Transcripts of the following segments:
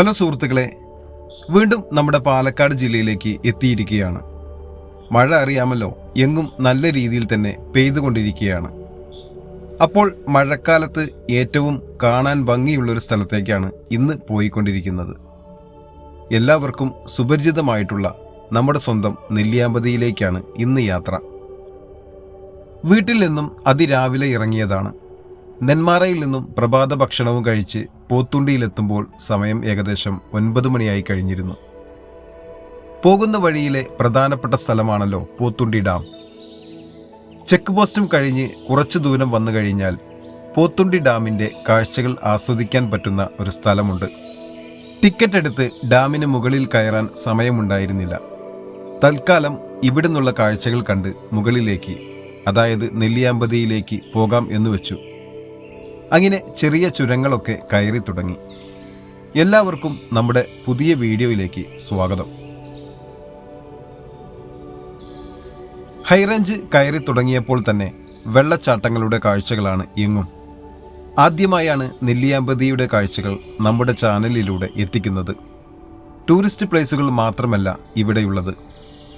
Hello സുഹൃത്തുക്കളെ വീണ്ടും നമ്മുടെ പാലക്കാട് ജില്ലയിലേക്ക് എത്തിയിരിക്കുകയാണ്. മഴ അറിയാമല്ലോ എങ്ങും നല്ല രീതിയിൽ തന്നെ പെയ്തുകൊണ്ടിരിക്കുകയാണ്. അപ്പോൾ മഴക്കാലത്ത് ഏറ്റവും കാണാൻ ഭംഗിയുള്ളൊരു സ്ഥലത്തേക്കാണ് ഇന്ന് പോയിക്കൊണ്ടിരിക്കുന്നത്. എല്ലാവർക്കും സുപരിചിതമായിട്ടുള്ള നമ്മുടെ സ്വന്തം നെല്ലിയാമ്പതിയിലേക്കാണ് ഇന്ന് യാത്ര. വീട്ടിൽ നിന്നും അതിരാവിലെ ഇറങ്ങിയതാണ്. നെന്മാറയിൽ നിന്നും പ്രഭാത ഭക്ഷണവും കഴിച്ച് പോത്തുണ്ടിയിലെത്തുമ്പോൾ സമയം ഏകദേശം ഒൻപത് മണിയായി കഴിഞ്ഞിരുന്നു. പോകുന്ന വഴിയിലെ പ്രധാനപ്പെട്ട സ്ഥലമാണല്ലോ പോത്തുണ്ടി ഡാം. ചെക്ക് പോസ്റ്റും കഴിഞ്ഞ് കുറച്ചു ദൂരം വന്നു കഴിഞ്ഞാൽ പോത്തുണ്ടി ഡാമിന്റെ കാഴ്ചകൾ ആസ്വദിക്കാൻ പറ്റുന്ന ഒരു സ്ഥലമുണ്ട്. ടിക്കറ്റ് എടുത്ത് ഡാമിന് മുകളിൽ കയറാൻ സമയമുണ്ടായിരുന്നില്ല. തൽക്കാലം ഇവിടുന്നുള്ള കാഴ്ചകൾ കണ്ട് മുകളിലേക്ക് അതായത് നെല്ലിയാമ്പതിയിലേക്ക് പോകാം എന്ന് വെച്ചു. അങ്ങനെ ചെറിയ ചുരങ്ങളൊക്കെ കയറി തുടങ്ങി. എല്ലാവർക്കും നമ്മുടെ പുതിയ വീഡിയോയിലേക്ക് സ്വാഗതം. ഹൈറേഞ്ച് കയറി തുടങ്ങിയപ്പോൾ തന്നെ വെള്ളച്ചാട്ടങ്ങളുടെ കാഴ്ചകളാണ് എങ്ങും ആദ്യമായാണ് നെല്ലിയാമ്പതിയുടെ കാഴ്ചകൾ നമ്മുടെ ചാനലിലൂടെ എത്തിക്കുന്നത്. ടൂറിസ്റ്റ് പ്ലേസുകൾ മാത്രമല്ല ഇവിടെയുള്ളത്.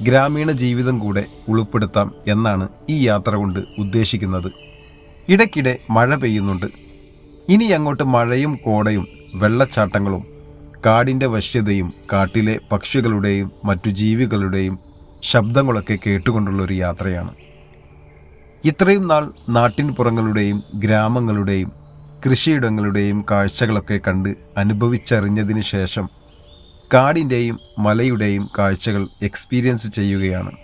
ഗ്രാമീണ ജീവിതം കൂടെ ഉൾപ്പെടുത്താം എന്നാണ് ഈ യാത്ര കൊണ്ട് ഉദ്ദേശിക്കുന്നത്. ഇടയ്ക്കിടെ മഴ പെയ്യുന്നുണ്ട്. ഇനി അങ്ങോട്ട് മഴയും കോടയും വെള്ളച്ചാട്ടങ്ങളും കാടിന്റെ വശ്യതയും കാട്ടിലെ പക്ഷികളുടെയും മറ്റു ജീവികളുടെയും ശബ്ദങ്ങളൊക്കെ കേട്ടുകൊണ്ടുള്ള ഒരു യാത്രയാണ്. ഇത്രയും നാൾ നാട്ടിൻ പുറങ്ങളുടെയും ഗ്രാമങ്ങളുടെയും കൃഷിയിടങ്ങളുടെയും കാഴ്ചകളൊക്കെ കണ്ട് അനുഭവിച്ചറിഞ്ഞതിന് ശേഷം കാടിന്റെയും മലയുടെയും കാഴ്ചകൾ എക്സ്പീരിയൻസ് ചെയ്യുകയാണ്.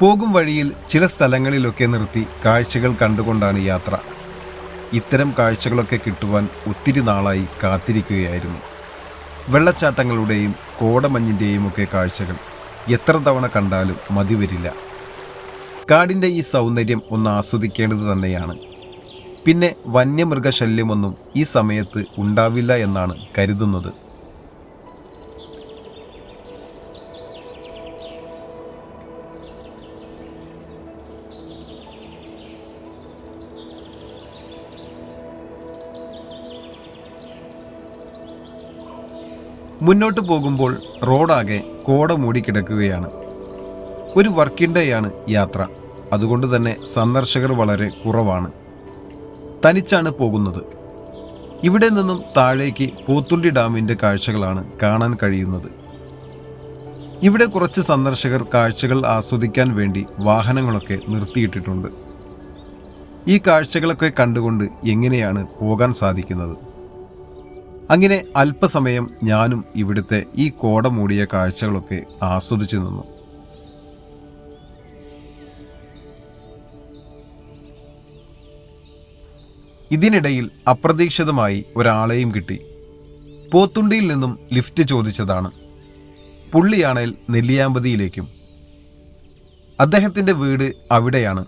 പോകും വഴിയിൽ ചില സ്ഥലങ്ങളിലൊക്കെ നിർത്തി കാഴ്ചകൾ കണ്ടുകൊണ്ടാണ് യാത്ര. ഇത്തരം കാഴ്ചകളൊക്കെ കിട്ടുവാൻ ഒത്തിരി നാളായി കാത്തിരിക്കുകയായിരുന്നു. വെള്ളച്ചാട്ടങ്ങളുടെയും കോടമഞ്ഞിന്റെയും ഒക്കെ കാഴ്ചകൾ എത്ര തവണ കണ്ടാലും മതി വരില്ല. കാടിന്റെ ഈ സൗന്ദര്യം ഒന്ന് ആസ്വദിക്കേണ്ടത് തന്നെയാണ്. പിന്നെ വന്യമൃഗശല്യമൊന്നും ഈ സമയത്ത് ഉണ്ടാവില്ല എന്നാണ് കരുതുന്നത്. മുന്നോട്ട് പോകുമ്പോൾ റോഡാകെ കോട മൂടിക്കിടക്കുകയാണ് ഒരു വർക്കിംഗ് ഡേയാണ് യാത്ര. അതുകൊണ്ട് തന്നെ സന്ദർശകർ വളരെ കുറവാണ്. തനിച്ചാണ് പോകുന്നത്. ഇവിടെ നിന്നും താഴേക്ക് പോത്തുണ്ടി ഡാമിന്റെ കാഴ്ചകളാണ് കാണാൻ കഴിയുന്നത്. ഇവിടെ കുറച്ച് സന്ദർശകർ കാഴ്ചകൾ ആസ്വദിക്കാൻ വേണ്ടി വാഹനങ്ങളൊക്കെ നിർത്തിയിട്ടിട്ടുണ്ട്. ഈ കാഴ്ചകളൊക്കെ കണ്ടുകൊണ്ട് എങ്ങനെയാണ് പോകാൻ സാധിക്കുന്നത്? അങ്ങനെ അല്പസമയം ഞാനും ഇവിടുത്തെ ഈ കോട മൂടിയ കാഴ്ചകളൊക്കെ ആസ്വദിച്ചു നിന്നു. ഇതിനിടയിൽ അപ്രതീക്ഷിതമായി ഒരാളെയും കിട്ടി. പോത്തുണ്ടിയിൽ നിന്നും ലിഫ്റ്റ് ചോദിച്ചതാണ്. പുള്ളിയാണേൽ നെല്ലിയാമ്പതിയിലേക്കും. അദ്ദേഹത്തിന്റെ വീട് അവിടെയാണ്.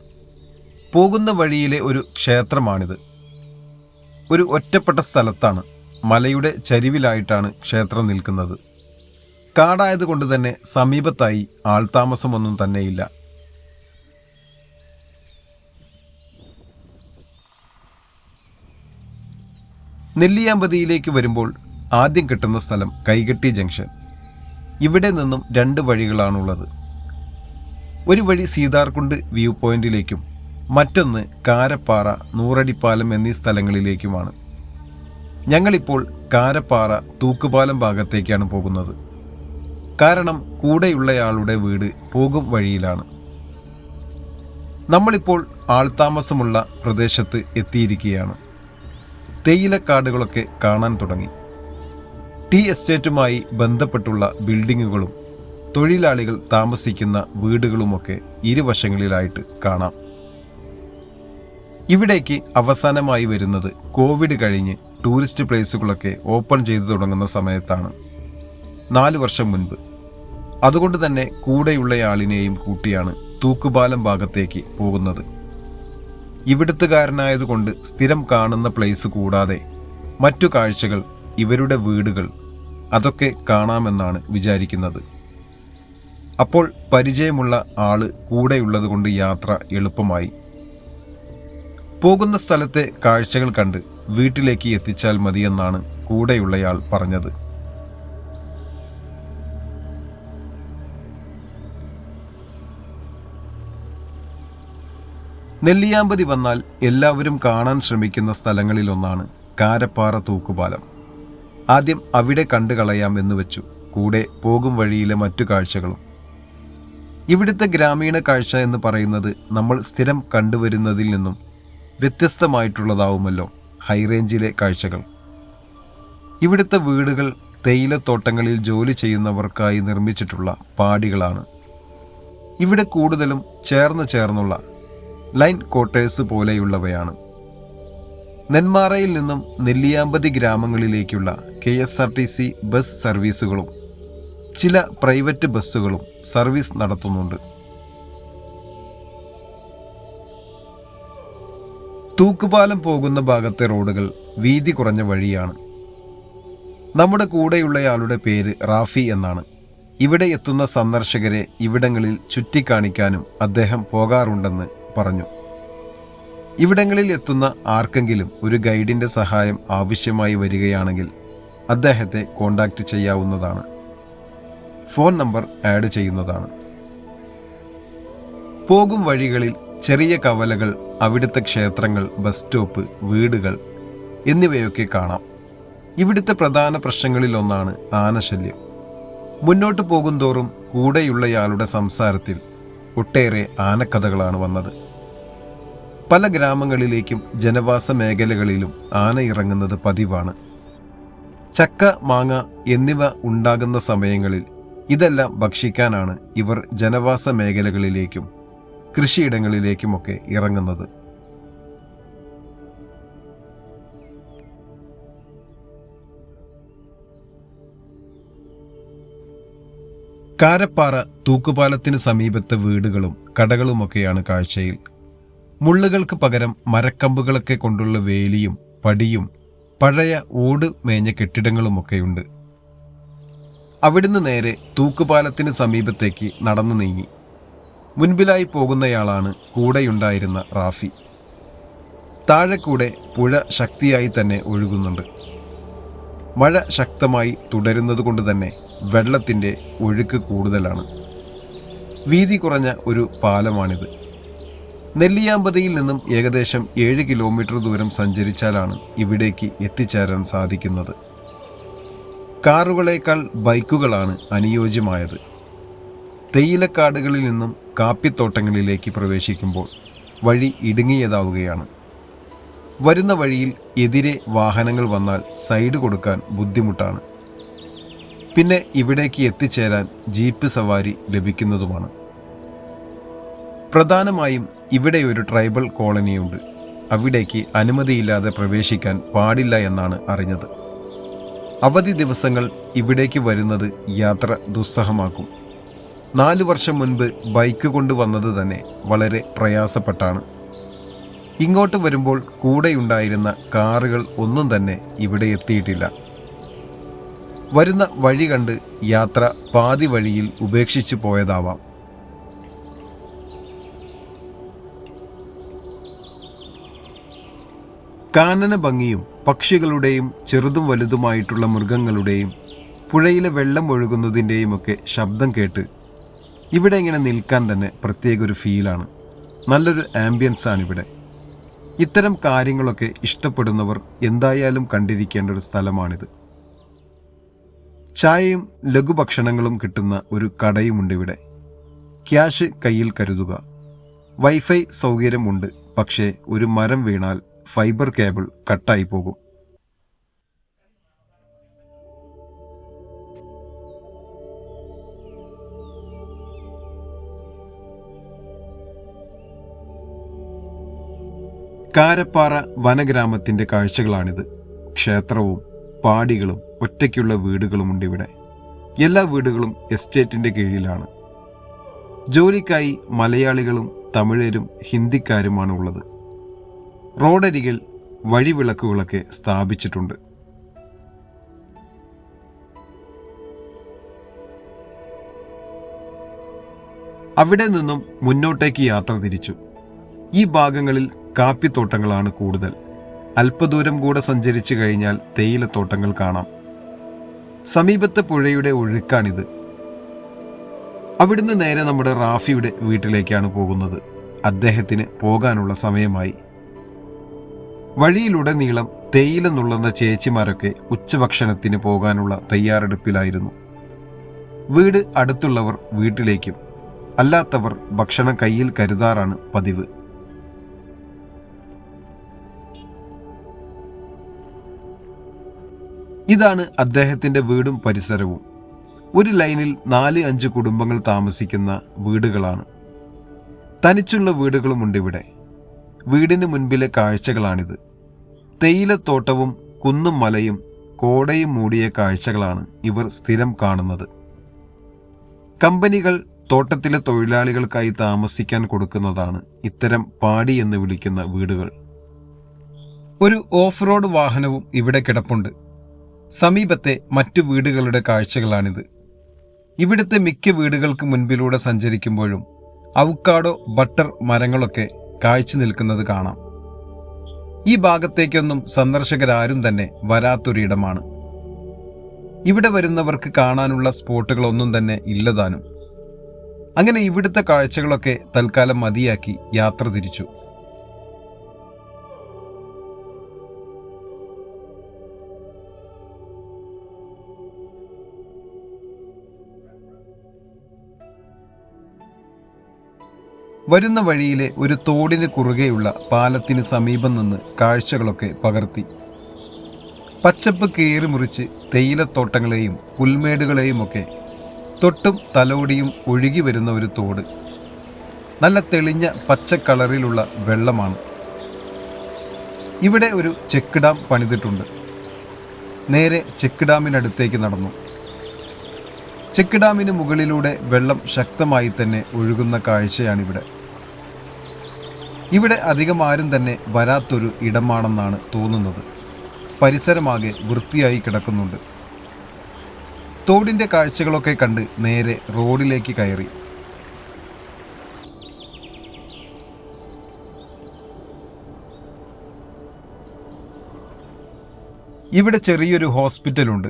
പോകുന്ന വഴിയിലെ ഒരു ക്ഷേത്രമാണിത്. ഒരു ഒറ്റപ്പെട്ട സ്ഥലത്താണ്. മലയുടെ ചരിവിലായിട്ടാണ് ക്ഷേത്രം നിൽക്കുന്നത്. കാടായതുകൊണ്ട് തന്നെ സമീപത്തായി ആൾതാമസമൊന്നും തന്നെയില്ല. നെല്ലിയാമ്പതിയിലേക്ക് വരുമ്പോൾ ആദ്യം കിട്ടുന്ന സ്ഥലം കൈകെട്ടി ജംഗ്ഷൻ. ഇവിടെ നിന്നും രണ്ട് വഴികളാണുള്ളത്. ഒരു വഴി സീതാർകുണ്ട് വ്യൂ പോയിന്റിലേക്കും മറ്റൊന്ന് കാരപ്പാറ നൂറടിപ്പാലം എന്നീ സ്ഥലങ്ങളിലേക്കുമാണ്. ഞങ്ങളിപ്പോൾ കാരപ്പാറ തൂക്കുപാലം ഭാഗത്തേക്കാണ് പോകുന്നത്. കാരണം കൂടെയുള്ളയാളുടെ വീട് പോകും വഴിയിലാണ്. നമ്മളിപ്പോൾ ആൾതാമസമുള്ള പ്രദേശത്ത് എത്തിയിരിക്കുകയാണ്. തേയിലക്കാടുകളൊക്കെ കാണാൻ തുടങ്ങി. ടീ എസ്റ്റേറ്റുമായി ബന്ധപ്പെട്ടുള്ള ബിൽഡിങ്ങുകളും തൊഴിലാളികൾ താമസിക്കുന്ന വീടുകളുമൊക്കെ ഇരുവശങ്ങളിലായിട്ട് കാണാം. ഇവിടേക്ക് അവസാനമായി വരുന്നത് കോവിഡ് കഴിഞ്ഞ് ടൂറിസ്റ്റ് പ്ലേസുകളൊക്കെ ഓപ്പൺ ചെയ്തു തുടങ്ങുന്ന സമയത്താണ്. നാല് വർഷം മുൻപ്. അതുകൊണ്ട് തന്നെ കൂടെയുള്ളയാളിനെയും കൂട്ടിയാണ് തൂക്കുപാലം ഭാഗത്തേക്ക് പോകുന്നത്. ഇവിടുത്തുകാരനായതുകൊണ്ട് സ്ഥിരം കാണുന്ന പ്ലേസ് കൂടാതെ മറ്റു കാഴ്ചകൾ ഇവരുടെ വീടുകൾ അതൊക്കെ കാണാമെന്നാണ് വിചാരിക്കുന്നത്. അപ്പോൾ പരിചയമുള്ള ആൾ കൂടെയുള്ളതുകൊണ്ട് യാത്ര എളുപ്പമായി. പോകുന്ന സ്ഥലത്തെ കാഴ്ചകൾ കണ്ട് വീട്ടിലേക്ക് എത്തിച്ചാൽ മതിയെന്നാണ് കൂടെയുള്ളയാൾ പറഞ്ഞത്. നെല്ലിയാമ്പതി വന്നാൽ എല്ലാവരും കാണാൻ ശ്രമിക്കുന്ന സ്ഥലങ്ങളിലൊന്നാണ് കാരപ്പാറ തൂക്കുപാലം. ആദ്യം അവിടെ കണ്ടു കളയാം എന്ന് വെച്ചു. കൂടെ പോകും വഴിയിലെ മറ്റു കാഴ്ചകളും. ഇവിടുത്തെ ഗ്രാമീണ കാഴ്ച എന്ന് പറയുന്നത് നമ്മൾ സ്ഥിരം കണ്ടുവരുന്നതിൽ നിന്നും വ്യത്യസ്തമായിട്ടുള്ളതാവുമല്ലോ ഹൈറേഞ്ചിലെ കാഴ്ചകൾ. ഇവിടുത്തെ വീടുകൾ തേയിലത്തോട്ടങ്ങളിൽ ജോലി ചെയ്യുന്നവർക്കായി നിർമ്മിച്ചിട്ടുള്ള പാടികളാണ്. ഇവിടെ കൂടുതലും ചേർന്ന് ചേർന്നുള്ള ലൈൻ ക്വാർട്ടേഴ്സ് പോലെയുള്ളവയാണ്. നെന്മാറയിൽ നിന്നും Nelliyampathy ഗ്രാമങ്ങളിലേക്കുള്ള K S R T C bus സർവീസുകളും ചില പ്രൈവറ്റ് ബസ്സുകളും സർവീസ് നടത്തുന്നുണ്ട്. തൂക്കുപാലം പോകുന്ന ഭാഗത്തെ റോഡുകൾ വീതി കുറഞ്ഞ വഴിയാണ്. നമ്മുടെ കൂടെയുള്ളയാളുടെ പേര് റാഫി എന്നാണ്. ഇവിടെ എത്തുന്ന സന്ദർശകരെ ഇവിടങ്ങളിൽ ചുറ്റിക്കാണിക്കാനും അദ്ദേഹം പോകാറുണ്ടെന്ന് പറഞ്ഞു. ഇവിടങ്ങളിൽ എത്തുന്ന ആർക്കെങ്കിലും ഒരു ഗൈഡിന്റെ സഹായം ആവശ്യമായി വരികയാണെങ്കിൽ അദ്ദേഹത്തെ കോണ്ടാക്ട് ചെയ്യാവുന്നതാണ്. ഫോൺ നമ്പർ ആഡ് ചെയ്യുന്നതാണ്. പോകും വഴികളിൽ ചെറിയ കവലകൾ അവിടുത്തെ ക്ഷേത്രങ്ങൾ ബസ് സ്റ്റോപ്പ് വീടുകൾ എന്നിവയൊക്കെ കാണാം. ഇവിടുത്തെ പ്രധാന പ്രശ്നങ്ങളിലൊന്നാണ് ആനശല്യം. മുന്നോട്ട് പോകുന്തോറും കൂടെയുള്ളയാളുടെ സംസാരത്തിൽ ഒട്ടേറെ ആനക്കഥകളാണ് വന്നത്. പല ഗ്രാമങ്ങളിലേക്കും ജനവാസ മേഖലകളിലും ആന ഇറങ്ങുന്നത് പതിവാണ്. ചക്ക മാങ്ങ എന്നിവ ഉണ്ടാകുന്ന സമയങ്ങളിൽ ഇതെല്ലാം ഭക്ഷിക്കാനാണ് ഇവർ ജനവാസ മേഖലകളിലേക്കും കൃഷിയിടങ്ങളിലേക്കുമൊക്കെ ഇറങ്ങുന്നത്. കാരപ്പാറ തൂക്കുപാലത്തിന് സമീപത്തെ വീടുകളും കടകളുമൊക്കെയാണ് കാഴ്ചയിൽ. മുള്ളുകൾക്ക് പകരം മരക്കമ്പുകളൊക്കെ കൊണ്ടുള്ള വേലിയും പടിയും പഴയ ഓട് മേഞ്ഞ കെട്ടിടങ്ങളുമൊക്കെയുണ്ട്. അവിടുന്ന് നേരെ തൂക്കുപാലത്തിന് സമീപത്തേക്ക് നടന്നു നീങ്ങി. മുൻപിലായി പോകുന്നയാളാണ് കൂടെയുണ്ടായിരുന്ന റാഫി. താഴെ പുഴ ശക്തിയായി തന്നെ ഒഴുകുന്നുണ്ട്. മഴ ശക്തമായി തുടരുന്നത് കൊണ്ട് തന്നെ വെള്ളത്തിന്റെ ഒഴുക്ക് കൂടുതലാണ്. വീതി കുറഞ്ഞ ഒരു പാലമാണിത്. നെല്ലിയാമ്പതിയിൽ നിന്നും ഏകദേശം ഏഴ് കിലോമീറ്റർ ദൂരം സഞ്ചരിച്ചാലാണ് ഇവിടേക്ക് എത്തിച്ചേരാൻ സാധിക്കുന്നത്. കാറുകളേക്കാൾ ബൈക്കുകളാണ് അനുയോജ്യമായത്. തേയിലക്കാടുകളിൽ നിന്നും കാപ്പിത്തോട്ടങ്ങളിലേക്ക് പ്രവേശിക്കുമ്പോൾ വഴി ഇടുങ്ങിയതാവുകയാണ്. വരുന്ന വഴിയിൽ എതിരെ വാഹനങ്ങൾ വന്നാൽ സൈഡ് കൊടുക്കാൻ ബുദ്ധിമുട്ടാണ്. പിന്നെ ഇവിടേക്ക് എത്തിച്ചേരാൻ ജീപ്പ് സവാരി ലഭിക്കുന്നതുമാണ്. പ്രധാനമായും ഇവിടെ ഒരു ട്രൈബൽ കോളനിയുണ്ട്. അവിടേക്ക് അനുമതിയില്ലാതെ പ്രവേശിക്കാൻ പാടില്ല എന്നാണ് അറിഞ്ഞത്. അവധി ദിവസങ്ങൾ ഇവിടേക്ക് വരുന്നത് യാത്ര ദുസ്സഹമാക്കും. നാലു വർഷം മുൻപ് ബൈക്ക് കൊണ്ടുവന്നത് തന്നെ വളരെ പ്രയാസപ്പെട്ടാണ്. ഇങ്ങോട്ട് വരുമ്പോൾ കൂടെയുണ്ടായിരുന്ന കാറുകൾ ഒന്നും തന്നെ ഇവിടെ എത്തിയിട്ടില്ല. വരുന്ന വഴി കണ്ട് യാത്ര പാതി വഴിയിൽ ഉപേക്ഷിച്ചു പോയതാവാം. കാനന ഭംഗിയും പക്ഷികളുടെയും ചെറുതും വലുതുമായിട്ടുള്ള മൃഗങ്ങളുടെയും പുഴയിലെ വെള്ളം ഒഴുകുന്നതിന്റെയും ഒക്കെ ശബ്ദം കേട്ട് ഇവിടെ ഇങ്ങനെ നിൽക്കാൻ തന്നെ പ്രത്യേക ഒരു ഫീലാണ് നല്ലൊരു ആംബിയൻസ് ആണ് ഇവിടെ. ഇത്തരം കാര്യങ്ങളൊക്കെ ഇഷ്ടപ്പെടുന്നവർ എന്തായാലും കണ്ടിരിക്കേണ്ട ഒരു സ്ഥലമാണിത്. ചായയും ലഘുഭക്ഷണങ്ങളും കിട്ടുന്ന ഒരു കടയുമുണ്ട് ഇവിടെ. ക്യാഷ് കയ്യിൽ കരുതുക. വൈഫൈ സൗകര്യമുണ്ട് പക്ഷേ ഒരു മരം വീണാൽ ഫൈബർ കേബിൾ കട്ടായി പോകും. കാരപ്പാറ വനഗ്രാമത്തിന്റെ കാഴ്ചകളാണിത്. ക്ഷേത്രവും പാടികളും ഒറ്റയ്ക്കുള്ള വീടുകളുമുണ്ട് ഇവിടെ. എല്ലാ വീടുകളും എസ്റ്റേറ്റിന്റെ കീഴിലാണ്. ജോലിക്കായി മലയാളികളും തമിഴരും ഹിന്ദിക്കാരുമാണ് ഉള്ളത്. റോഡരികിൽ വഴിവിളക്കുകളൊക്കെ സ്ഥാപിച്ചിട്ടുണ്ട്. അവിടെ നിന്നും മുന്നോട്ടേക്ക് യാത്ര തിരിച്ചു. ഈ ഭാഗങ്ങളിൽ കാപ്പിത്തോട്ടങ്ങളാണ് കൂടുതൽ. അല്പദൂരം കൂടെ സഞ്ചരിച്ചു കഴിഞ്ഞാൽ തേയിലത്തോട്ടങ്ങൾ കാണാം. സമീപത്തെ പുഴയുടെ ഒഴുക്കാണിത്. അവിടുന്ന് നേരെ നമ്മുടെ റാഫിയുടെ വീട്ടിലേക്കാണ് പോകുന്നത്. അദ്ദേഹത്തിന് പോകാനുള്ള സമയമായി. വഴിയിലുടനീളം തേയില നുള്ളുന്ന ചേച്ചിമാരൊക്കെ ഉച്ചഭക്ഷണത്തിന് പോകാനുള്ള തയ്യാറെടുപ്പിലായിരുന്നു. വീട് അടുത്തുള്ളവർ വീട്ടിലേക്കും അല്ലാത്തവർ ഭക്ഷണം കയ്യിൽ കരുതാറാണ് പതിവ്. ഇതാണ് അദ്ദേഹത്തിന്റെ വീടും പരിസരവും. ഒരു ലൈനിൽ നാല് അഞ്ച് കുടുംബങ്ങൾ താമസിക്കുന്ന വീടുകളാണ്. തനിച്ചുള്ള വീടുകളുമുണ്ട് ഇവിടെ. വീടിന് മുൻപിലെ കാഴ്ചകളാണിത്. തേയിലത്തോട്ടവും കുന്നും മലയും കോടയും മൂടിയ കാഴ്ചകളാണ് ഇവർ സ്ഥിരം കാണുന്നത്. കമ്പനികൾ തോട്ടത്തിലെ തൊഴിലാളികൾക്കായി താമസിക്കാൻ കൊടുക്കുന്നതാണ് ഇത്തരം പാടി എന്ന് വിളിക്കുന്ന വീടുകൾ. ഒരു ഓഫ് റോഡ് വാഹനവും ഇവിടെ കിടപ്പുണ്ട്. സമീപത്തെ മറ്റു വീടുകളുടെ കാഴ്ചകളാണിത്. ഇവിടുത്തെ മിക്ക വീടുകൾക്ക് മുൻപിലൂടെ സഞ്ചരിക്കുമ്പോഴും അവക്കാടോ ബട്ടർ മരങ്ങളൊക്കെ കാഴ്ച നിൽക്കുന്നത് കാണാം. ഈ ഭാഗത്തേക്കൊന്നും സന്ദർശകരാരും തന്നെ വരാത്തൊരിടമാണ്. ഇവിടെ വരുന്നവർക്ക് കാണാനുള്ള സ്പോട്ടുകളൊന്നും തന്നെ ഇല്ലതാനും അങ്ങനെ ഇവിടുത്തെ കാഴ്ചകളൊക്കെ തൽക്കാലം മതിയാക്കി യാത്ര തിരിച്ചു. വരുന്ന വഴിയിലെ ഒരു തോടിന് കുറുകെയുള്ള പാലത്തിന് സമീപം നിന്ന് കാഴ്ചകളൊക്കെ പകർത്തി. പച്ചപ്പ് കീറി മുറിച്ച് തേയിലത്തോട്ടങ്ങളെയും പുൽമേടുകളെയും ഒക്കെ തൊട്ടും തലോടിയും ഒഴുകി വരുന്ന ഒരു തോട്. നല്ല തെളിഞ്ഞ പച്ച കളറിലുള്ള വെള്ളമാണ്. ഇവിടെ ഒരു ചെക്ക് ഡാം പണിതിട്ടുണ്ട്. നേരെ ചെക്ക് ഡാമിനടുത്തേക്ക് നടന്നു. ചെക്ക് ഡാമിന് മുകളിലൂടെ വെള്ളം ശക്തമായി തന്നെ ഒഴുകുന്ന കാഴ്ചയാണിവിടെ. ഇവിടെ അധികം ആരും തന്നെ വരാത്തൊരു ഇടമാണെന്നാണ് തോന്നുന്നത്. പരിസരമാകെ വൃത്തിയായി കിടക്കുന്നുണ്ട്. തോടിന്റെ കാഴ്ചകളൊക്കെ കണ്ട് നേരെ റോഡിലേക്ക് കയറി. ഇവിടെ ചെറിയൊരു ഹോസ്പിറ്റലുണ്ട്.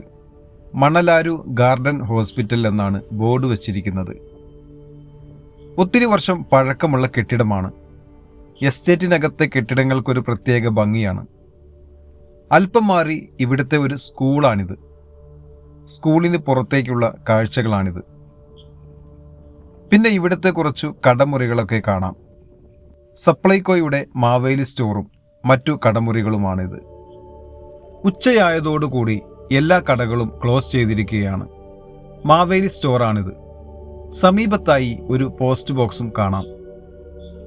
മണലാരു ഗാർഡൻ ഹോസ്പിറ്റൽ എന്നാണ് ബോർഡ് വച്ചിരിക്കുന്നത്. ഒത്തിരി വർഷം പഴക്കമുള്ള കെട്ടിടമാണ്. എസ്റ്റേറ്റിനകത്തെ കെട്ടിടങ്ങൾക്കൊരു പ്രത്യേക ഭംഗിയാണ്. അല്പം മാറി ഇവിടുത്തെ ഒരു സ്കൂളാണിത്. സ്കൂളിന് പുറത്തേക്കുള്ള കാഴ്ചകളാണിത്. പിന്നെ ഇവിടുത്തെ കുറച്ചു കടമുറികളൊക്കെ കാണാം. സപ്ലൈകോയുടെ മാവേലി സ്റ്റോറും മറ്റു കടമുറികളുമാണിത്. ഉച്ചയായതോടുകൂടി എല്ലാ കടകളും ക്ലോസ് ചെയ്തിരിക്കുകയാണ്. മാവേലി സ്റ്റോറാണിത്. സമീപത്തായി ഒരു പോസ്റ്റ് ബോക്സും കാണാം.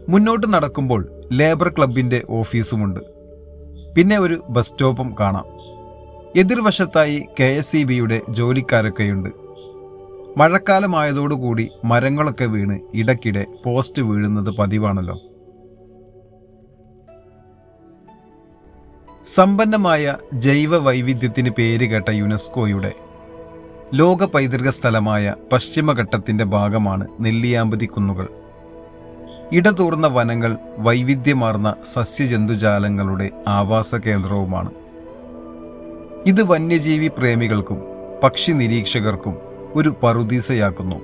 മുന്നോട്ട് നടക്കുമ്പോൾ ലേബർ ക്ലബിന്റെ ഓഫീസുമുണ്ട്. പിന്നെ ഒരു ബസ് സ്റ്റോപ്പും കാണാം. എതിർവശത്തായി കെ എസ് ഇ ബിയുടെ ജോലിക്കാരൊക്കെയുണ്ട്. മഴക്കാലമായതോടുകൂടി മരങ്ങളൊക്കെ വീണ് ഇടയ്ക്കിടെ പോസ്റ്റ് വീഴുന്നത് പതിവാണല്ലോ. സമ്പന്നമായ ജൈവ വൈവിധ്യത്തിന് പേരുകേട്ട യുനെസ്കോയുടെ ലോക പൈതൃക സ്ഥലമായ പശ്ചിമഘട്ടത്തിന്റെ ഭാഗമാണ് നെല്ലിയാമ്പതി കുന്നുകൾ. ഇടതൂർന്ന വനങ്ങൾ വൈവിധ്യമാർന്ന സസ്യജന്തുജാലങ്ങളുടെ ആവാസ കേന്ദ്രവുമാണ് ഇത് വന്യജീവി പ്രേമികൾക്കും പക്ഷി നിരീക്ഷകർക്കും ഒരു പറുദീസയാക്കുന്നു.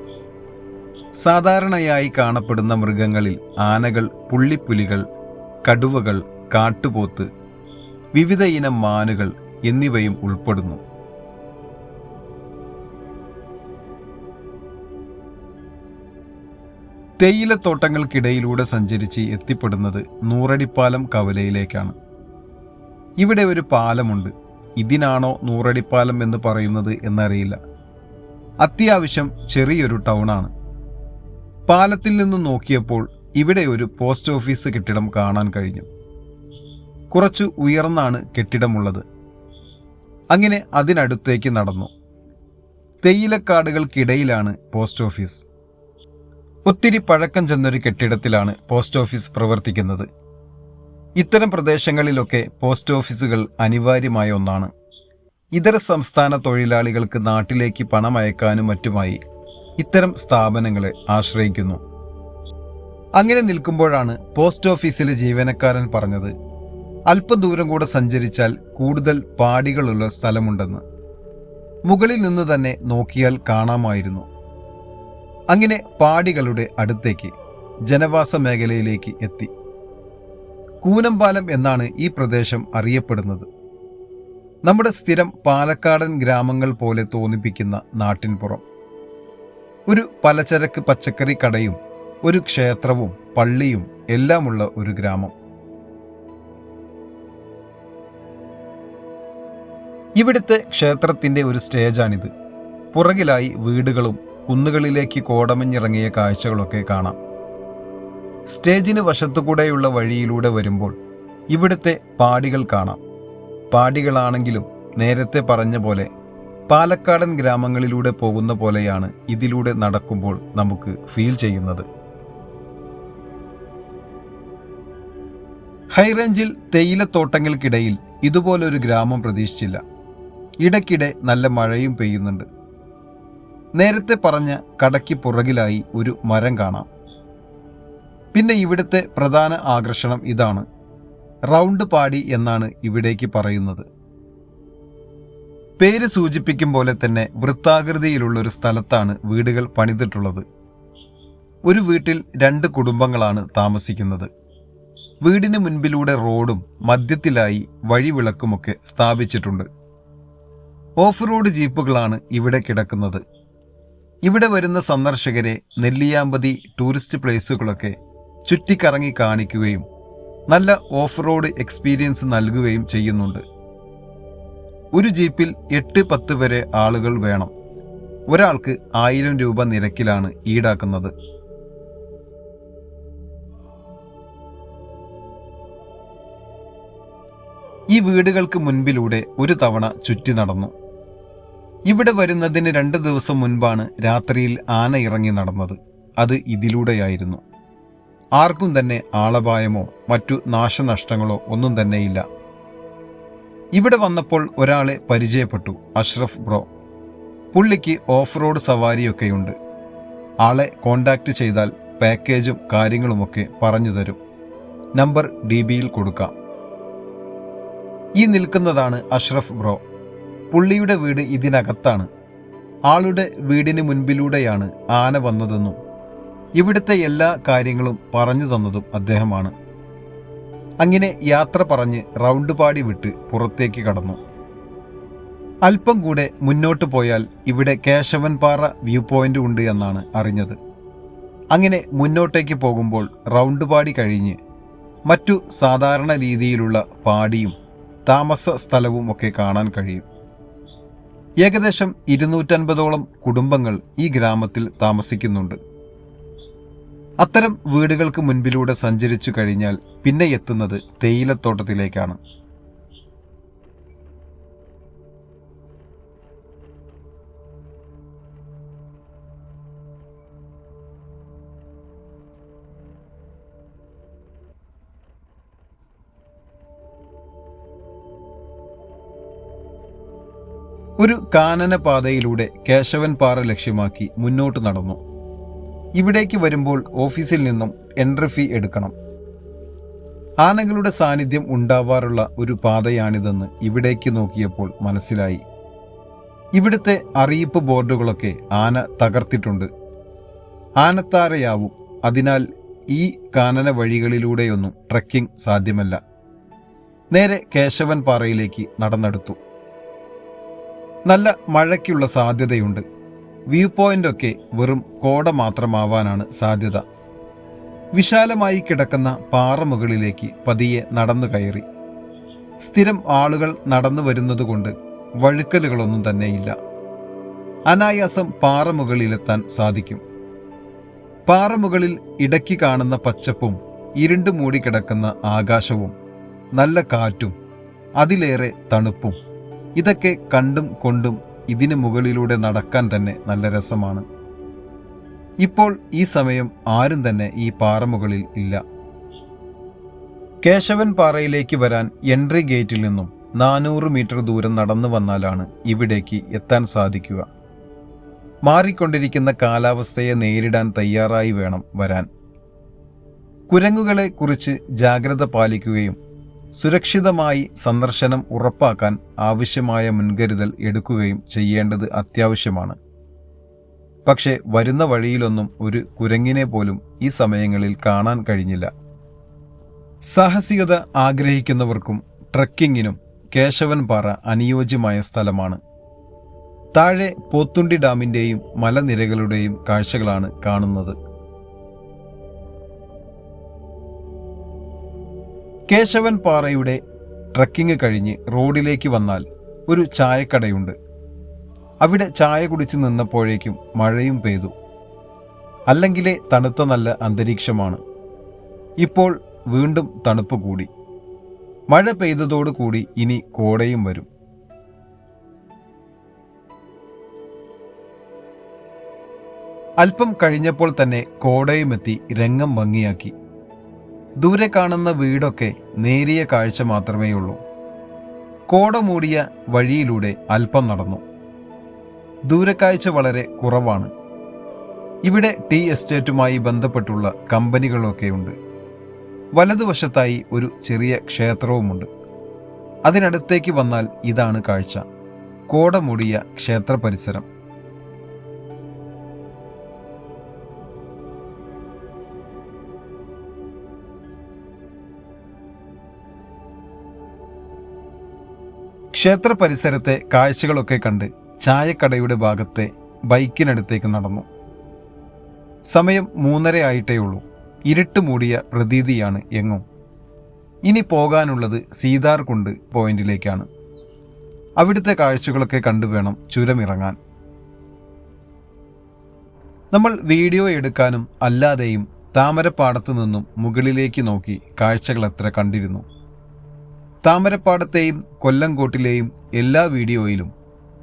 സാധാരണയായി കാണപ്പെടുന്ന മൃഗങ്ങളിൽ ആനകൾ പുള്ളിപ്പുലികൾ കടുവകൾ കാട്ടുപോത്ത് വിവിധ ഇനം മാനുകൾ എന്നിവയും ഉൾപ്പെടുന്നു. തേയിലത്തോട്ടങ്ങൾക്കിടയിലൂടെ സഞ്ചരിച്ച് എത്തിപ്പെടുന്നത് നൂറടിപ്പാലം കവലയിലേക്കാണ്. ഇവിടെ ഒരു പാലമുണ്ട്. ഇതിനാണോ നൂറടിപ്പാലം എന്ന് പറയുന്നത് എന്നറിയില്ല. അത്യാവശ്യം ചെറിയൊരു ടൗണാണ്. പാലത്തിൽ നിന്ന് നോക്കിയപ്പോൾ ഇവിടെ ഒരു പോസ്റ്റ് ഓഫീസ് കെട്ടിടം കാണാൻ കഴിഞ്ഞു. കുറച്ചു ഉയർന്നാണ് കെട്ടിടമുള്ളത്. അങ്ങനെ അതിനടുത്തേക്ക് നടന്നു. തേയിലക്കാടുകൾക്കിടയിലാണ് പോസ്റ്റ് ഓഫീസ്. ഒത്തിരി പഴക്കം ചെന്നൊരു കെട്ടിടത്തിലാണ് പോസ്റ്റ് ഓഫീസ് പ്രവർത്തിക്കുന്നത്. ഇത്തരം പ്രദേശങ്ങളിലൊക്കെ പോസ്റ്റ് ഓഫീസുകൾ അനിവാര്യമായ ഒന്നാണ്. ഇതര സംസ്ഥാന തൊഴിലാളികൾക്ക് നാട്ടിലേക്ക് പണം അയക്കാനും മറ്റുമായി ഇത്തരം സ്ഥാപനങ്ങളെ ആശ്രയിക്കുന്നു. അങ്ങനെ നിൽക്കുമ്പോഴാണ് പോസ്റ്റ് ഓഫീസിലെ ജീവനക്കാരൻ പറഞ്ഞത് അല്പം ദൂരം കൂടെ സഞ്ചരിച്ചാൽ കൂടുതൽ പാടികളുള്ള സ്ഥലമുണ്ടെന്ന്. മുകളിൽ നിന്ന് തന്നെ നോക്കിയാൽ കാണാമായിരുന്നു. അങ്ങനെ പാടികളുടെ അടുത്തേക്ക് ജനവാസ മേഖലയിലേക്ക് എത്തി. കൂനമ്പാലം എന്നാണ് ഈ പ്രദേശം അറിയപ്പെടുന്നത്. നമ്മുടെ സ്ഥിരം പാലക്കാടൻ ഗ്രാമങ്ങൾ പോലെ തോന്നിപ്പിക്കുന്ന നാട്ടിൻപുറം. ഒരു പലചരക്ക് പച്ചക്കറി കടയും ഒരു ക്ഷേത്രവും പള്ളിയും എല്ലാമുള്ള ഒരു ഗ്രാമം. ഇവിടുത്തെ ക്ഷേത്രത്തിന്റെ ഒരു സ്റ്റേജാണിത്. പുറകിലായി വീടുകളും കുന്നുകളിലേക്ക് കോടമഞ്ഞിറങ്ങിയ കാഴ്ചകളൊക്കെ കാണാം. സ്റ്റേജിന് വശത്തുകൂടെയുള്ള വഴിയിലൂടെ വരുമ്പോൾ ഇവിടുത്തെ പാടികൾ കാണാം. പാടികളാണെങ്കിലും നേരത്തെ പറഞ്ഞ പോലെ പാലക്കാടൻ ഗ്രാമങ്ങളിലൂടെ പോകുന്ന പോലെയാണ് ഇതിലൂടെ നടക്കുമ്പോൾ നമുക്ക് ഫീൽ ചെയ്യുന്നത്. ഹൈറേഞ്ചിൽ തേയിലത്തോട്ടങ്ങൾക്കിടയിൽ ഇതുപോലൊരു ഗ്രാമം പ്രതീക്ഷിച്ചില്ല. ഇടയ്ക്കിടെ നല്ല മഴയും പെയ്യുന്നുണ്ട്. നേരത്തെ പറഞ്ഞ കടയ്ക്ക് പുറകിലായി ഒരു മരം കാണാം. പിന്നെ ഇവിടുത്തെ പ്രധാന ആകർഷണം ഇതാണ്. റൗണ്ട് പാടി എന്നാണ് ഇവിടേക്ക് പറയുന്നത്. പേര് സൂചിപ്പിക്കും പോലെ തന്നെ വൃത്താകൃതിയിലുള്ള ഒരു സ്ഥലത്താണ് വീടുകൾ പണിതിട്ടുള്ളത്. ഒരു വീട്ടിൽ രണ്ട് കുടുംബങ്ങളാണ് താമസിക്കുന്നത്. വീടിന് മുൻപിലൂടെ റോഡും മധ്യത്തിലായി വഴിവിളക്കുമൊക്കെ സ്ഥാപിച്ചിട്ടുണ്ട്. ഓഫ് റോഡ് ജീപ്പുകളാണ് ഇവിടെ കിടക്കുന്നത്. ഇവിടെ വരുന്ന സന്ദർശകരെ നെല്ലിയാമ്പതി ടൂറിസ്റ്റ് പ്ലേസുകളൊക്കെ ചുറ്റിക്കറങ്ങി കാണിക്കുകയും നല്ല ഓഫ് റോഡ് എക്സ്പീരിയൻസ് നൽകുകയും ചെയ്യുന്നുണ്ട്. ഒരു ജീപ്പിൽ എട്ട് പത്ത് വരെ ആളുകൾ വേണം. ഒരാൾക്ക് ആയിരം രൂപ നിരക്കിലാണ് ഈടാക്കുന്നത്. ഈ വീടുകൾക്ക് മുൻപിലൂടെ ഒരു തവണ ചുറ്റി നടന്നു. ഇവിടെ വരുന്നതിന് രണ്ട് ദിവസം മുൻപാണ് രാത്രിയിൽ ആന ഇറങ്ങി നടന്നത്. അത് ഇതിലൂടെയായിരുന്നു. ആർക്കും തന്നെ ആളപായമോ മറ്റു നാശനഷ്ടങ്ങളോ ഒന്നും തന്നെയില്ല ഇവിടെ വന്നപ്പോൾ ഒരാളെ പരിചയപ്പെട്ടു അഷ്റഫ് ബ്രോ. പുള്ളിക്ക് ഓഫ് റോഡ് സവാരിയൊക്കെയുണ്ട്. ആളെ കോണ്ടാക്ട് ചെയ്താൽ പാക്കേജും കാര്യങ്ങളുമൊക്കെ പറഞ്ഞു തരും. നമ്പർ ഡി ബിയിൽ കൊടുക്കാം. ഈ നിൽക്കുന്നതാണ് അഷ്റഫ് ബ്രോ. പുള്ളിയുടെ വീട് ഇതിനകത്താണ്. ആളുടെ വീടിന് മുൻപിലൂടെയാണ് ആന വന്നതെന്നും ഇവിടുത്തെ എല്ലാ കാര്യങ്ങളും പറഞ്ഞു തന്നതും അദ്ദേഹമാണ്. അങ്ങനെ യാത്ര പറഞ്ഞ് റൗണ്ട് പാടി വിട്ട് പുറത്തേക്ക് കടന്നു. അല്പം കൂടെ മുന്നോട്ട് പോയാൽ ഇവിടെ കേശവൻപാറ വ്യൂ പോയിന്റ് ഉണ്ട് എന്നാണ് അറിഞ്ഞത്. അങ്ങനെ മുന്നോട്ടേക്ക് പോകുമ്പോൾ റൗണ്ട് പാടി കഴിഞ്ഞ് മറ്റു സാധാരണ രീതിയിലുള്ള പാടിയും താമസ സ്ഥലവും ഒക്കെ കാണാൻ കഴിയും. ഏകദേശം ഇരുന്നൂറ്റൻപതോളം കുടുംബങ്ങൾ ഈ ഗ്രാമത്തിൽ താമസിക്കുന്നുണ്ട്. അത്തരം വീടുകൾക്ക് മുൻപിലൂടെ സഞ്ചരിച്ചു കഴിഞ്ഞാൽ പിന്നെ എത്തുന്നത് തേയിലത്തോട്ടത്തിലേക്കാണ്. ഒരു കാനന പാതയിലൂടെ കേശവൻ പാറ ലക്ഷ്യമാക്കി മുന്നോട്ട് നടന്നു. ഇവിടേക്ക് വരുമ്പോൾ ഓഫീസിൽ നിന്നും എൻട്രി ഫീ എടുക്കണം. ആനകളുടെ സാന്നിധ്യം ഉണ്ടാവാറുള്ള ഒരു പാതയാണിതെന്ന് ഇവിടേക്ക് നോക്കിയപ്പോൾ മനസ്സിലായി. ഇവിടുത്തെ അറിയിപ്പ് ബോർഡുകളൊക്കെ ആന തകർത്തിട്ടുണ്ട്. ആനത്താരയാവും. അതിനാൽ ഈ കാനന വഴികളിലൂടെയൊന്നും ട്രക്കിംഗ് സാധ്യമല്ല. നേരെ കേശവൻ പാറയിലേക്ക് നടന്നെടുത്തു. നല്ല മഴയ്ക്കുള്ള സാധ്യതയുണ്ട്. വ്യൂ പോയിന്റ് ഒക്കെ വെറും കോട മാത്രമാവാനാണ് സാധ്യത. വിശാലമായി കിടക്കുന്ന പാറമുകളിലേക്ക് പതിയെ നടന്നു കയറി. സ്ഥിരം ആളുകൾ നടന്നു വരുന്നതുകൊണ്ട് വഴുക്കലുകളൊന്നും തന്നെയില്ല. അനായാസം പാറമുകളിലെത്താൻ സാധിക്കും. പാറമുകളിൽ ഇടയ്ക്ക് കാണുന്ന പച്ചപ്പും ഇരുണ്ടു മൂടിക്കിടക്കുന്ന ആകാശവും നല്ല കാറ്റും അതിലേറെ തണുപ്പും. ഇതൊക്കെ കണ്ടും കൊണ്ടും ഇതിന് മുകളിലൂടെ നടക്കാൻ തന്നെ നല്ല രസമാണ്. ഇപ്പോൾ ഈ സമയം ആരും തന്നെ ഈ പാറമുകളിൽ ഇല്ല. കേശവൻ പാറയിലേക്ക് വരാൻ എൻട്രി ഗേറ്റിൽ നിന്നും നാനൂറ് മീറ്റർ ദൂരം നടന്നു വന്നാലാണ് ഇവിടേക്ക് എത്താൻ സാധിക്കുക. മാറിക്കൊണ്ടിരിക്കുന്ന കാലാവസ്ഥയെ നേരിടാൻ തയ്യാറായി വേണം വരാൻ. കുരങ്ങുകളെ കുറിച്ച് ജാഗ്രത പാലിക്കുകയും സുരക്ഷിതമായി സന്ദർശനം ഉറപ്പാക്കാൻ ആവശ്യമായ മുൻകരുതൽ എടുക്കുകയും ചെയ്യേണ്ടത് അത്യാവശ്യമാണ്. പക്ഷേ വരുന്ന വഴിയിലൊന്നും ഒരു കുരങ്ങിനെ പോലും ഈ സമയങ്ങളിൽ കാണാൻ കഴിഞ്ഞില്ല. സാഹസികത ആഗ്രഹിക്കുന്നവർക്കും ട്രക്കിങ്ങിനും കേശവൻ പാറ അനുയോജ്യമായ സ്ഥലമാണ്. താഴെ പോത്തുണ്ടി ഡാമിന്റെയും മലനിരകളുടെയും കാഴ്ചകളാണ് കാണുന്നത്. കേശവൻ പാറയുടെ ട്രക്കിംഗ് കഴിഞ്ഞ് റോഡിലേക്ക് വന്നാൽ ഒരു ചായക്കടയുണ്ട്. അവിടെ ചായ കുടിച്ച് നിന്നപ്പോഴേക്കും മഴയും പെയ്തു. അല്ലെങ്കിലേ തണുത്ത നല്ല അന്തരീക്ഷമാണ്. ഇപ്പോൾ വീണ്ടും തണുപ്പ് കൂടി. മഴ പെയ്തതോടുകൂടി ഇനി കോടയും വരും. അല്പം കഴിഞ്ഞപ്പോൾ തന്നെ കോടയുമെത്തി രംഗം ഭംഗിയാക്കി. ദൂരെ കാണുന്ന വീടൊക്കെ നേരിയ കാഴ്ച മാത്രമേയുള്ളൂ. കോട മൂടിയ വഴിയിലൂടെ അല്പം നടന്നു. ദൂരക്കാഴ്ച വളരെ കുറവാണ്. ഇവിടെ ടീ എസ്റ്റേറ്റുമായി ബന്ധപ്പെട്ടുള്ള കമ്പനികളൊക്കെയുണ്ട് വലതുവശത്തായി ഒരു ചെറിയ ക്ഷേത്രവുമുണ്ട്. അതിനടുത്തേക്ക് വന്നാൽ ഇതാണ് കാഴ്ച. കോട മൂടിയ ക്ഷേത്ര പരിസരം. ക്ഷേത്ര പരിസരത്തെ കാഴ്ചകളൊക്കെ കണ്ട് ചായക്കടയുടെ ഭാഗത്തെ ബൈക്കിനടുത്തേക്ക് നടന്നു. സമയം മൂന്നര ആയിട്ടേ ഉള്ളൂ ഇരുട്ട് മൂടിയ പ്രതീതിയാണ് എങ്ങും. ഇനി പോകാനുള്ളത് സീതാർകുണ്ട് പോയിന്റിലേക്കാണ്. അവിടുത്തെ കാഴ്ചകളൊക്കെ കണ്ടുവേണം ചുരമിറങ്ങാൻ. നമ്മൾ വീഡിയോ എടുക്കാനും അല്ലാതെയും താമരപ്പാടത്തു നിന്നും മുകളിലേക്ക് നോക്കി കാഴ്ചകൾ എത്ര കണ്ടിരുന്നു. താമരപ്പാടത്തെയും കൊല്ലംകോട്ടിലെയും എല്ലാ വീഡിയോയിലും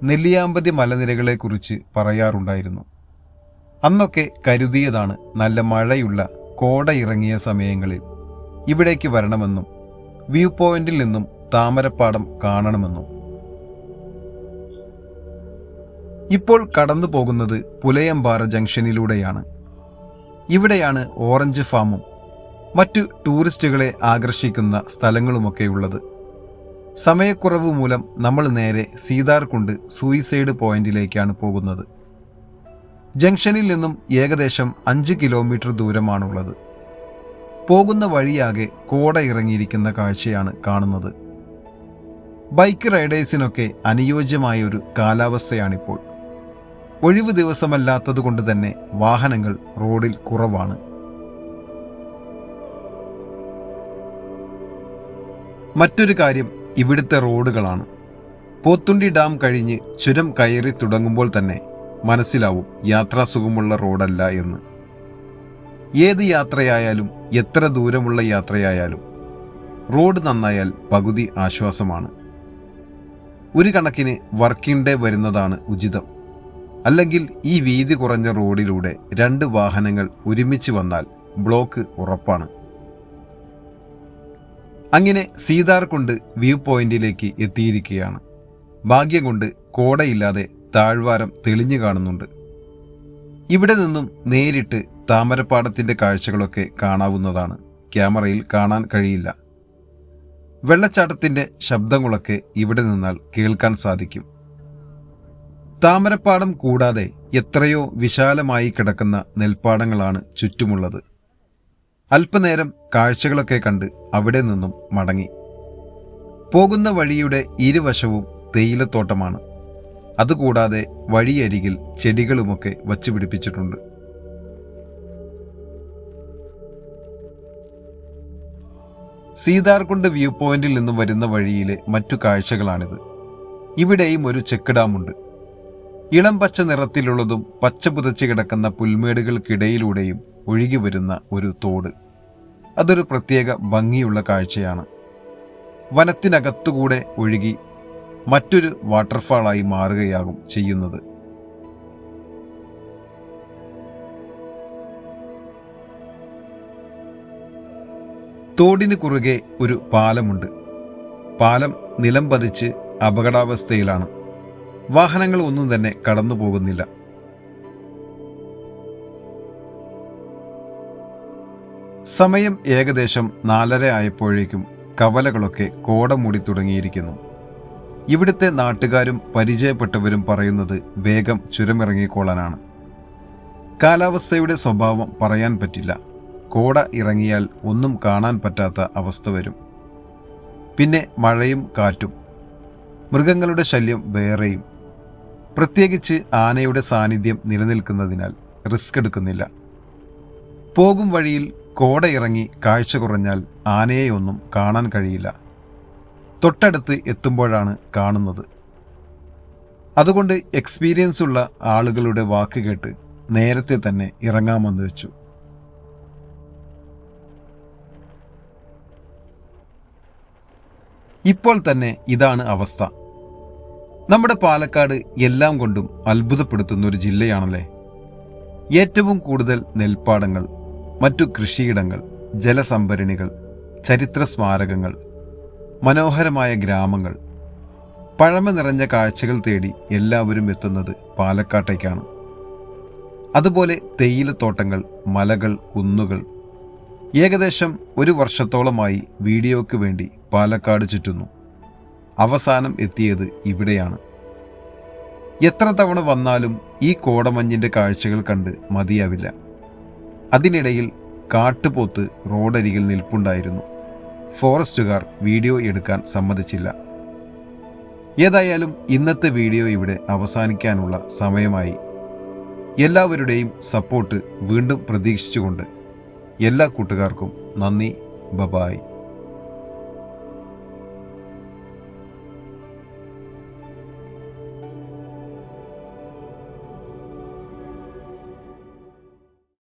നെല്ലിയാമ്പതി മലനിരകളെക്കുറിച്ച് പറയാറുണ്ടായിരുന്നു. അന്നൊക്കെ കരുതിയതാണ് നല്ല മഴയുള്ള കോട ഇറങ്ങിയ സമയങ്ങളിൽ ഇവിടേക്ക് വരണമെന്നും വ്യൂ പോയിന്റിൽ നിന്നും താമരപ്പാടം കാണണമെന്നും. ഇപ്പോൾ കടന്നു പോകുന്നത് പുലയമ്പാറ ജംഗ്ഷനിലൂടെയാണ്. ഇവിടെയാണ് ഓറഞ്ച് ഫാമും മറ്റു ടൂറിസ്റ്റുകളെ ആകർഷിക്കുന്ന സ്ഥലങ്ങളുമൊക്കെയുള്ളത്. സമയക്കുറവ് മൂലം നമ്മൾ നേരെ സീതാർകുണ്ട് സൂയിസൈഡ് പോയിന്റിലേക്കാണ് പോകുന്നത്. ജംഗ്ഷനിൽ നിന്നും ഏകദേശം അഞ്ച് കിലോമീറ്റർ ദൂരമാണുള്ളത്. പോകുന്ന വഴിയാകെ കോട ഇറങ്ങിയിരിക്കുന്ന കാഴ്ചയാണ് കാണുന്നത്. ബൈക്ക് റൈഡേഴ്സിനൊക്കെ അനുയോജ്യമായ ഒരു കാലാവസ്ഥയാണിപ്പോൾ. ഒഴിവ് ദിവസമല്ലാത്തതുകൊണ്ട് തന്നെ വാഹനങ്ങൾ റോഡിൽ കുറവാണ്. മറ്റൊരു കാര്യം ഇവിടുത്തെ റോഡുകളാണ്. പോത്തുണ്ടി ഡാം കഴിഞ്ഞ് ചുരം കയറി തുടങ്ങുമ്പോൾ തന്നെ മനസ്സിലാവും യാത്രാസുഖമുള്ള റോഡല്ല എന്ന്. ഏത് യാത്രയായാലും എത്ര ദൂരമുള്ള യാത്രയായാലും റോഡ് നന്നായാൽ പകുതി ആശ്വാസമാണ്. ഒരു കണക്കിന് വർക്കിംഗ് ഡേ വരുന്നതാണ് ഉചിതം. അല്ലെങ്കിൽ ഈ വീതി കുറഞ്ഞ റോഡിലൂടെ രണ്ട് വാഹനങ്ങൾ ഒരുമിച്ച് വന്നാൽ ബ്ലോക്ക് ഉറപ്പാണ്. അങ്ങനെ സീതാർ കൊണ്ട് വ്യൂ പോയിന്റിലേക്ക് എത്തിയിരിക്കുകയാണ്. ഭാഗ്യം കൊണ്ട് കോടയില്ലാതെ താഴ്വാരം തെളിഞ്ഞു കാണുന്നുണ്ട്. ഇവിടെ നിന്നും നേരിട്ട് താമരപ്പാടത്തിന്റെ കാഴ്ചകളൊക്കെ കാണാവുന്നതാണ്. ക്യാമറയിൽ കാണാൻ കഴിയില്ല. വെള്ളച്ചാട്ടത്തിന്റെ ശബ്ദങ്ങളൊക്കെ ഇവിടെ നിന്നാൽ കേൾക്കാൻ സാധിക്കും. താമരപ്പാടം കൂടാതെ എത്രയോ വിശാലമായി കിടക്കുന്ന നെൽപ്പാടങ്ങളാണ് ചുറ്റുമുള്ളത്. അല്പനേരം കാഴ്ചകളൊക്കെ കണ്ട് അവിടെ നിന്നും മടങ്ങി. പോകുന്ന വഴിയുടെ ഇരുവശവും തേയിലത്തോട്ടമാണ്. അതുകൂടാതെ വഴിയരികിൽ ചെടികളുമൊക്കെ വച്ചു പിടിപ്പിച്ചിട്ടുണ്ട്. സീതാർകുണ്ട് വ്യൂ പോയിന്റിൽ നിന്നും വരുന്ന വഴിയിലെ മറ്റു കാഴ്ചകളാണിത്. ഇവിടെയും ഒരു ചെക്ക് ഡാമുണ്ട് ഇളം പച്ച നിറത്തിലുള്ളതും പച്ച പുതച്ച് കിടക്കുന്ന പുൽമേടുകൾക്കിടയിലൂടെയും ഒഴുകി വരുന്ന ഒരു തോട്. അതൊരു പ്രത്യേക ഭംഗിയുള്ള കാഴ്ചയാണ്. വനത്തിനകത്തുകൂടെ ഒഴുകി മറ്റൊരു വാട്ടർഫാളായി മാറുകയാകും ചെയ്യുന്നത്. തോടിന് കുറുകെ ഒരു പാലമുണ്ട്. പാലം നിലം പതിച്ച് അപകടാവസ്ഥയിലാണ്. വാഹനങ്ങൾ ഒന്നും തന്നെ കടന്നു പോകുന്നില്ല സമയം ഏകദേശം നാലര ആയപ്പോഴേക്കും കവലകളൊക്കെ കോട മൂടി തുടങ്ങിയിരിക്കുന്നു. ഇവിടുത്തെ നാട്ടുകാരും പരിചയപ്പെട്ടവരും പറയുന്നത് വേഗം ചുരമിറങ്ങിക്കോളാനാണ്. കാലാവസ്ഥയുടെ സ്വഭാവം പറയാൻ പറ്റില്ല. കോട ഇറങ്ങിയാൽ ഒന്നും കാണാൻ പറ്റാത്ത അവസ്ഥ വരും. പിന്നെ മഴയും കാറ്റും. മൃഗങ്ങളുടെ ശല്യം വേറെയും. പ്രത്യേകിച്ച് ആനയുടെ സാന്നിധ്യം നിലനിൽക്കുന്നതിനാൽ റിസ്ക് എടുക്കുന്നില്ല. പോകും വഴിയിൽ കോട ഇറങ്ങി കാഴ്ച കുറഞ്ഞാൽ ആനയെ ഒന്നും കാണാൻ കഴിയില്ല. തൊട്ടടുത്ത് എത്തുമ്പോഴാണ് കാണുന്നത്. അതുകൊണ്ട് എക്സ്പീരിയൻസ് ഉള്ള ആളുകളുടെ വാക്ക് കേട്ട് നേരത്തെ തന്നെ ഇറങ്ങാമെന്ന് വെച്ചു. ഇപ്പോൾ തന്നെ ഇതാണ് അവസ്ഥ. നമ്മുടെ പാലക്കാട് എല്ലാം കൊണ്ടും അത്ഭുതപ്പെടുത്തുന്ന ഒരു ജില്ലയാണല്ലേ? ഏറ്റവും കൂടുതൽ നെൽപ്പാടങ്ങൾ മറ്റു കൃഷിയിടങ്ങൾ ജലസംഭരണികൾ ചരിത്ര സ്മാരകങ്ങൾ മനോഹരമായ ഗ്രാമങ്ങൾ പഴമ നിറഞ്ഞ കാഴ്ചകൾ തേടി എല്ലാവരും എത്തുന്നത് പാലക്കാട്ടേക്കാണ്. അതുപോലെ തേയിലത്തോട്ടങ്ങൾ മലകൾ കുന്നുകൾ. ഏകദേശം ഒരു വർഷത്തോളമായി വീഡിയോയ്ക്ക് വേണ്ടി പാലക്കാട് ചുറ്റുന്നു. അവസാനം എത്തിയത് ഇവിടെയാണ്. എത്ര തവണ വന്നാലും ഈ കോടമഞ്ഞിന്റെ കാഴ്ചകൾ കണ്ട് മതിയാവില്ല. അതിനിടയിൽ കാട്ടുപോത്ത് റോഡരികിൽ നിൽപ്പുണ്ടായിരുന്നു. ഫോറസ്റ്റുകാർ വീഡിയോ എടുക്കാൻ സമ്മതിച്ചില്ല. ഏതായാലും ഇന്നത്തെ വീഡിയോ ഇവിടെ അവസാനിക്കാനുള്ള സമയമായി. എല്ലാവരുടെയും സപ്പോർട്ട് വീണ്ടും പ്രതീക്ഷിച്ചുകൊണ്ട് എല്ലാ കൂട്ടുകാർക്കും നന്ദി ബബായ്.